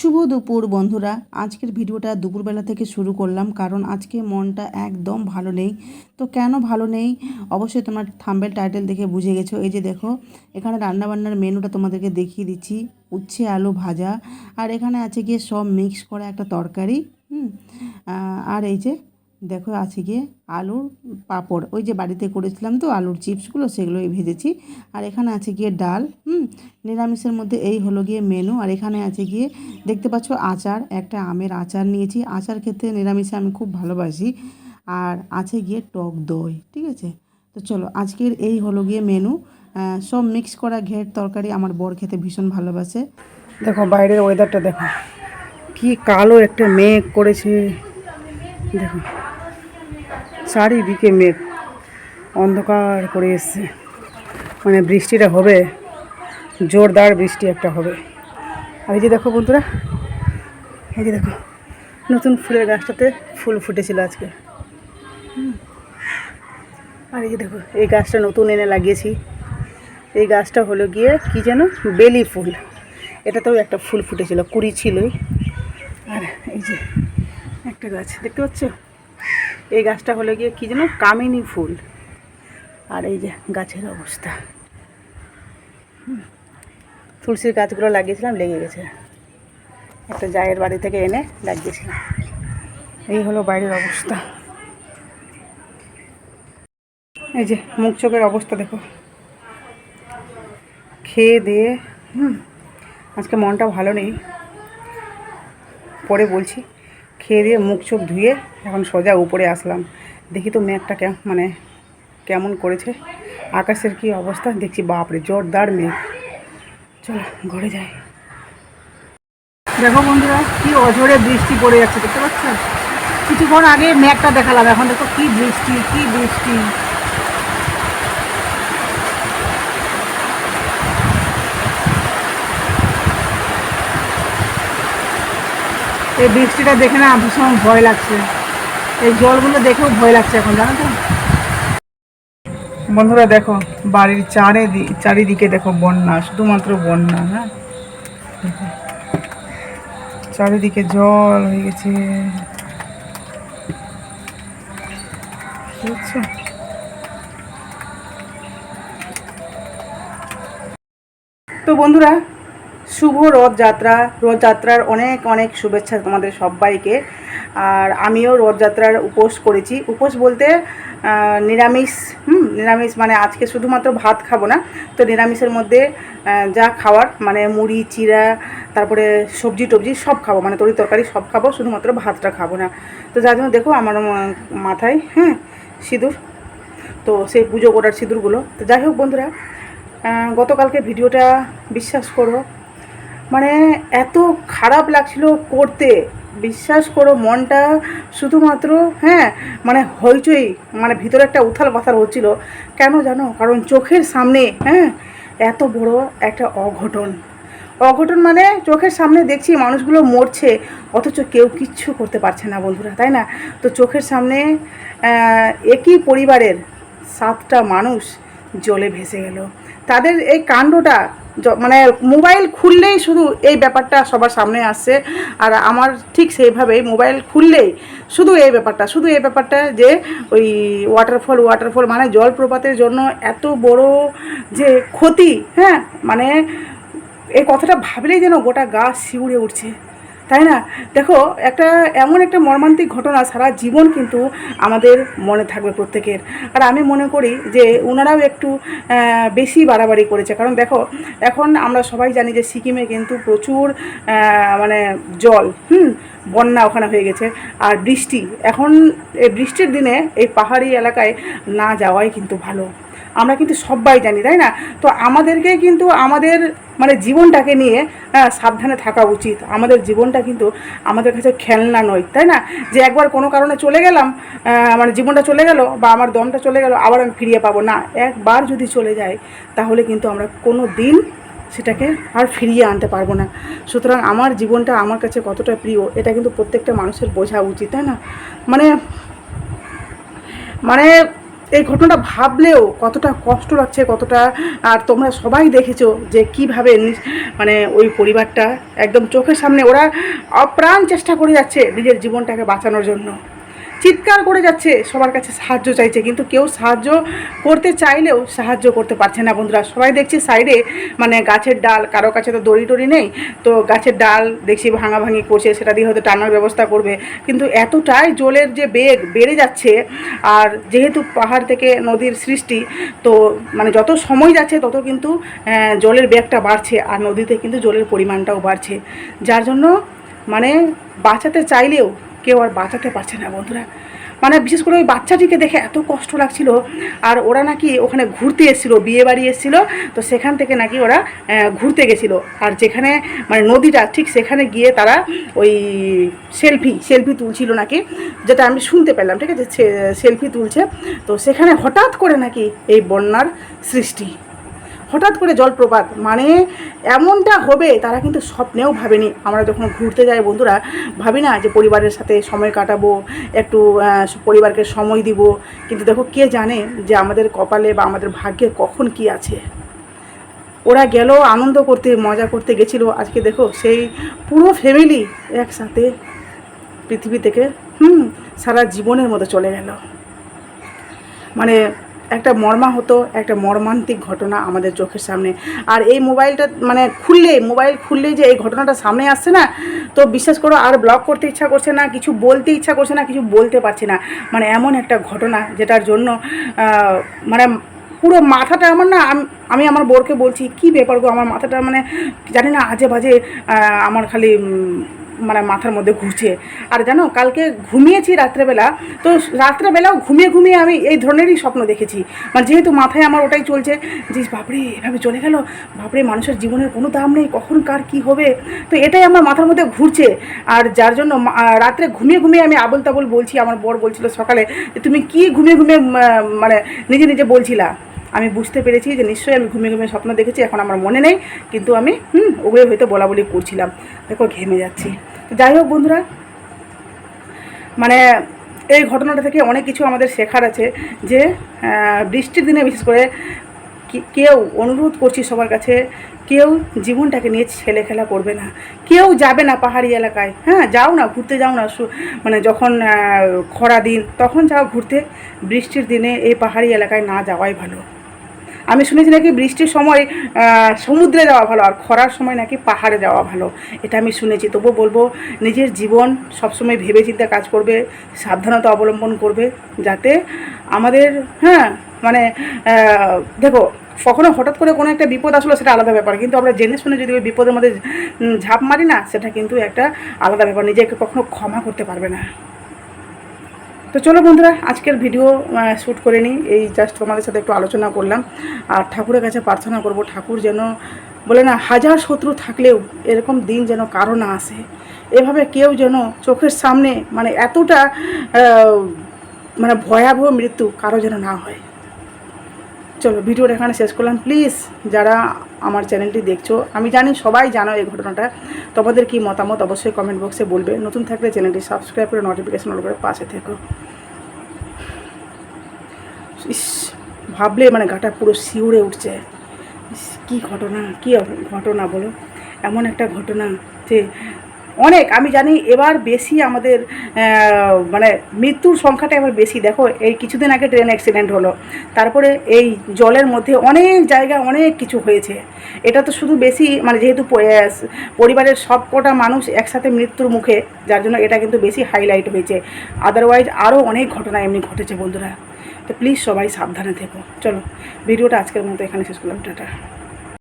শুভ দুপুর বন্ধুরা। আজকের ভিডিওটা দুপুরবেলা থেকে শুরু করলাম, কারণ আজকে মনটা একদম ভালো নেই। তো কেন ভালো নেই? অবশ্যই তোমার থাম্বেল টাইটেল দেখে বুঝে গেছো। এই যে দেখো, এখানে রান্নাবান্নার মেনুটা তোমাদেরকে দেখিয়ে দিচ্ছি। উচ্ছে, আলু ভাজা, আর এখানে আছে গিয়ে সব মিক্স করা একটা তরকারি। হুম আর এই যে দেখো, আছে গিয়ে আলুর পাঁপড়। ওই যে বাড়িতে করেছিলাম তো, আলুর চিপসগুলো, সেগুলোই ভেজেছি। আর এখানে আছে গিয়ে ডাল, হুম? নিরামিষের মধ্যে এই হলো গিয়ে মেনু আর এখানে আছে গিয়ে, দেখতে পাচ্ছ আচার, একটা আমের আচার নিয়েছি। আচার খেতে নিরামিষে আমি খুব ভালোবাসি। আর আছে গিয়ে টক দই, ঠিক আছে? তো চলো, আজকের এই হলো গিয়ে মেনু সব মিক্স করা ঘের তরকারি আমার বর খেতে ভীষণ ভালোবাসে। দেখো, বাইরের ওয়েদারটা দেখো। কি কালো একটা মেঘ করেছে। দেখো। চারিদিকে মেঘ। অন্ধকার করে এসছে। মানে বৃষ্টিটা হবে, জোরদার বৃষ্টি একটা হবে। আর এই যে দেখো বন্ধুরা, এই যে দেখো, নতুন ফুলের গাছটাতে ফুল ফুটেছিল আজকে। আর এই যে দেখো, এই গাছটা নতুন এনে লাগিয়েছি। এই গাছটা হলো গিয়ে কি যেন, বেলি ফুল। এটাতেও একটা ফুল ফুটেছিল, কুড়ি ছিলই। আর এই যে একটা গাছ, দেখতে পাচ্ছ? এই গাছটা হলো গিয়ে কি যেন কামিনী ফুল। আর এই যে গাছের অবস্থা। তুলসীর গাছগুলো লাগিয়েছিলাম, লেগে গেছে। একটা জায়ের বাড়ি থেকে এনে লাগিয়েছিলাম। এই হলো বাইরের অবস্থা। এই যে মুখ চোখের অবস্থা দেখো। খেয়ে দিয়ে, হুম, আজকে মনটা ভালো নেই। পরে বলছি। খেয়ে দিয়ে মুখ চোখ ধুয়ে এখন সোজা উপরে আসলাম। দেখি তো মেঘটা কে মানে কেমন করেছে। আকাশের কি অবস্থা? দেখছি বাপরে, জোরদার মেঘ। চলো, ঘরে যাই। দেখো বন্ধুরা, কি অঝরে বৃষ্টি পড়ে যাচ্ছে, দেখতে পাচ্ছ? কিছুক্ষণ আগে মেঘটা দেখালাম, এখন দেখো কি বৃষ্টি কি বৃষ্টি। এই বৃষ্টিটা দেখে না ভীষণ ভয় লাগছে। এই জলগুলো দেখেও ভয় লাগছে এখন, জানো তো? বন্ধুরা দেখো, বাড়ির চারিদি, চারিদিকে দেখো বন্যা, শুধুমাত্র বন্যা হ্যাঁ? চারিদিকে জল হয়ে গেছে। তো বন্ধুরা শুভ রথযাত্রা। রথযাত্রার অনেক অনেক শুভেচ্ছা তোমাদের সবাইকে। আর আমিও রথযাত্রার উপোস করেছি। উপোস বলতে নিরামিষ, হুম, নিরামিষ মানে আজকে শুধুমাত্র ভাত খাব না। তো নিরামিষের মধ্যে যা খাওয়ার মানে মুড়ি চিরা তারপরে সবজি টবজি সব খাব। মানে তরি তরকারি সব খাব, শুধুমাত্র ভাতটা খাব না। তো যার জন্য দেখো আমার মাথায় হ্যাঁ সিঁদুর। তো সেই পুজো করার সিঁদুরগুলো। তো যাই হোক বন্ধুরা গতকালকে ভিডিওটা বিশ্বাস করো মানে এত খারাপ লাগছিল করতে। বিশ্বাস করো, মনটা শুধুমাত্র হ্যাঁ মানে হইচই মানে ভিতরে একটা উথাল পাথাল হচ্ছিল। কেন জানো? কারণ চোখের সামনে হ্যাঁ এত বড় একটা অঘটন। অঘটন মানে চোখের সামনে দেখছি মানুষগুলো মরছে, অথচ কেউ কিচ্ছু করতে পারছে না বন্ধুরা, তাই না? তো চোখের সামনে একই পরিবারের সাতটা মানুষ জলে ভেসে গেল। তাদের এই কাণ্ডটা মানে মোবাইল খুললেই শুধু এই ব্যাপারটা সবার সামনে আসছে আর আমার ঠিক সেইভাবেই মোবাইল খুললেই শুধু এই ব্যাপারটা, শুধু এই ব্যাপারটা যে ওই ওয়াটারফল ওয়াটারফল মানে জলপ্রপাতের জন্য এত বড় যে ক্ষতি হ্যাঁ? মানে এই কথাটা ভাবলেই যেন গোটা গা শিউড়ে উঠছে। তাই না? দেখো, একটা এমন একটা মর্মান্তিক ঘটনা সারা জীবন কিন্তু আমাদের মনে থাকবে প্রত্যেকের। আর আমি মনে করি যে ওনারাও একটু বেশি বাড়াবাড়ি করেছে। কারণ দেখো, এখন আমরা সবাই জানি যে সিকিমে কিন্তু প্রচুর মানে জল, হুম, বন্যা ওখানে হয়ে গেছে। আর বৃষ্টি, এখন এই বৃষ্টির দিনে এই পাহাড়ি এলাকায় না যাওয়াই কিন্তু ভালো। আমরা কিন্তু সবাই জানি তাই না? তো আমাদেরকে কিন্তু আমাদের মানে জীবনটাকে নিয়ে আহ, সাবধানে থাকা উচিত। আমাদের জীবনটা কিন্তু আমাদের কাছে খেলনা নয় তাই না? যে একবার কোনো কারণে চলে গেলাম মানে জীবনটা চলে গেল বা আমার দমটা চলে গেল আবার আমি ফিরিয়ে পাবো। না একবার যদি চলে যায় তাহলে কিন্তু আমরা কোনো দিন সেটাকে আর ফিরিয়ে আনতে পারব না। সুতরাং আমার জীবনটা আমার কাছে কতটা প্রিয় এটা কিন্তু প্রত্যেকটা মানুষের বোঝা উচিত তাই না? মানে মানে এই ঘটনাটা ভাবলেও কতটা কষ্ট লাগছে, কতটা, আর তোমরা সবাই দেখেছ যে কীভাবে মানে ওই পরিবারটা একদম চোখের সামনে ওরা অপ্রাণ চেষ্টা করে যাচ্ছে নিজের জীবনটাকে বাঁচানোর জন্য। চিৎকার করে যাচ্ছে, সবার কাছে সাহায্য চাইছে, কিন্তু কেউ সাহায্য করতে চাইলেও সাহায্য করতে পারছে না বন্ধুরা। সবাই দেখছি সাইডে মানে গাছের ডাল, কারও কাছে তো দড়ি টড়ি নেই, তো গাছের ডাল দেখছি ভাঙাভাঙি করছে, সেটা দিয়ে হয়তো টানার ব্যবস্থা করবে। কিন্তু এতটাই জলের যে বেগ বেড়ে যাচ্ছে, আর যেহেতু পাহাড় থেকে নদীর সৃষ্টি, তো মানে যত সময় যাচ্ছে, তত কিন্তু জলের বেগটা বাড়ছে, আর নদীতে কিন্তু জলের পরিমাণটাও বাড়ছে। যার জন্য মানে বাঁচাতে চাইলেও কেউ আর বাঁচাতে পারছে না বন্ধুরা। মানে বিশেষ করে ওই বাচ্চাটিকে দেখে এত কষ্ট লাগছিল, আর ওরা নাকি ওখানে ঘুরতে এসেছিল, বিয়ে বাড়ি এসেছিল, তো সেখান থেকে নাকি ওরা ঘুরতে গেছিল। আর যেখানে মানে নদীটা ঠিক সেখানে গিয়ে তারা ওই সেলফি সেলফি তুলছিল নাকি, যেটা আমি শুনতে পেলাম, ঠিক আছে? সেলফি তুলছে। তো সেখানে হঠাৎ করে নাকি এই বন্যার সৃষ্টি। হঠাৎ করে জলপ্রপাত মানে এমনটা হবে, তারা কিন্তু স্বপ্নেও ভাবেনি। আমরা যখন ঘুরতে যাই বন্ধুরা, ভাবি না যে পরিবারের সাথে সময় কাটাবো, একটু পরিবারকে সময় দিব। কিন্তু দেখো কে জানে যে আমাদের কপালে বা আমাদের ভাগ্যে কখন কি আছে। ওরা গেল, আনন্দ করতে, মজা করতে গেছিল। আজকে দেখো সেই পুরো ফ্যামিলি একসাথে পৃথিবী থেকে, হুম, সারা জীবনের মতো চলে গেল। মানে একটা মর্মাহত, একটা মর্মান্তিক ঘটনা আমাদের চোখের সামনে। আর এই মোবাইলটা মানে খুললে, মোবাইল খুললেই যে এই ঘটনাটা সামনে আসছে না, তো বিশ্বাস করো আর ব্লগ করতে ইচ্ছা করছে না, কিছু বলতে ইচ্ছা করছে না, কিছু বলতে পারছি না। মানে এমন একটা ঘটনা যেটার জন্য মানে পুরো মাথাটা আমার না, আমি আমার বোরকে বলছি, কি ব্যাপার গো, আমার মাথাটা মানে জানি না আজে বাজে আমার খালি মানে মাথার মধ্যে ঘুরছে। আর জানো, কালকে ঘুমিয়েছি রাত্রেবেলা, তো রাত্রেবেলাও ঘুমিয়ে ঘুমিয়ে আমি এই ধরনেরই স্বপ্ন দেখেছি। মানে যেহেতু মাথায় আমার ওটাই চলছে যে, বাপরে, এভাবে চলে গেল, বাপরে, মানুষের জীবনের কোনো দাম নেই, কখন কার কি হবে? তো এটাই আমার মাথার মধ্যে ঘুরছে। আর যার জন্য রাত্রে ঘুমিয়ে ঘুমিয়ে আমি আবল তাবল বলছি, আমার বর বলছিল সকালে তুমি কি ঘুমিয়ে ঘুমিয়ে মানে নিজে নিজে বলছিলা? আমি বুঝতে পেরেছি যে নিশ্চয়ই আমি ঘুমিয়ে ঘুমিয়ে স্বপ্ন দেখেছি, এখন আমার মনে নেই, কিন্তু আমি, হুম ওগুলো হয়তো বলা বলি করছিলাম। দেখো, ঘেমে যাচ্ছি। যাই হোক বন্ধুরা মানে এই ঘটনাটা থেকে অনেক কিছু আমাদের শেখার আছে যে বৃষ্টির দিনে বিশেষ করে কেউ অনুরোধ করছি সবার কাছে, কেউ জীবনটাকে নিয়ে ছেলে খেলা করবে না। কেউ যাবে না পাহাড়ি এলাকায় হ্যাঁ যাও না, ঘুরতে যাও না মানে যখন খরা দিন, তখন যাও ঘুরতে। বৃষ্টির দিনে এই পাহাড়ি এলাকায় না যাওয়াই ভালো। আমি শুনেছি নাকি বৃষ্টির সময় সমুদ্রে যাওয়া ভালো আর খরার সময় নাকি পাহাড়ে যাওয়া ভালো। এটা আমি শুনেছি। তবু বলব, নিজের জীবন সবসময় ভেবে চিন্তে কাজ করবে, সাবধানতা অবলম্বন করবে, যাতে আমাদের হ্যাঁ মানে দেখো, কখনো হঠাৎ করে কোনো একটা বিপদ আসলো সেটা আলাদা ব্যাপার। কিন্তু আমরা জেনে শুনে যদি ওই বিপদের মধ্যে ঝাঁপ মারি না, সেটা কিন্তু একটা আলাদা ব্যাপার। নিজেকে কখনো ক্ষমা করতে পারবে না। তো চলো বন্ধুরা, আজকের ভিডিও শ্যুট করে নিই। এই জাস্ট তোমাদের সাথে একটু আলোচনা করলাম। আর ঠাকুরের কাছে প্রার্থনা করব, ঠাকুর যেন বলে না, হাজার শত্রু থাকলেও এরকম দিন যেন কারও না আসে। এভাবে কেউ যেন চোখের সামনে মানে এতটা মানে ভয়াবহ মৃত্যু কারও যেন না হয়। চলো, ভিডিওটা এখানে শেষ করলাম। প্লিজ যারা আমার চ্যানেলটি দেখছ, আমি জানি সবাই জানো এই ঘটনাটা। তোমাদের কি মতামত অবশ্যই কমেন্ট বক্সে বলবে। নতুন থাকলে চ্যানেলটি সাবস্ক্রাইব করে নোটিফিকেশন অল করে পাশে থেকো। ইস, ভাবলে মানে গাটা পুরো শিউরে উঠছে। কি ঘটনা কি ঘটনা বলো? এমন একটা ঘটনা যে অনেক। আমি জানি এবার বেশি আমাদের মানে মৃত্যুর সংখ্যাটা এবার বেশি। দেখো, এই কিছুদিন আগে ট্রেন অ্যাক্সিডেন্ট হলো। তারপরে এই জলের মধ্যে অনেক জায়গায় অনেক কিছু হয়েছে। এটা তো শুধু বেশি মানে যেহেতু পরিবারের সব কটা মানুষ একসাথে মৃত্যুর মুখে, যার জন্য এটা কিন্তু বেশি হাইলাইট হয়েছে। আদারওয়াইজ আরও অনেক ঘটনা এমনি ঘটেছে বন্ধুরা। তো প্লিজ সবাই সাবধানে থেকো। চলো, ভিডিওটা আজকের মতো এখানে শেষ করলাম। টাটা।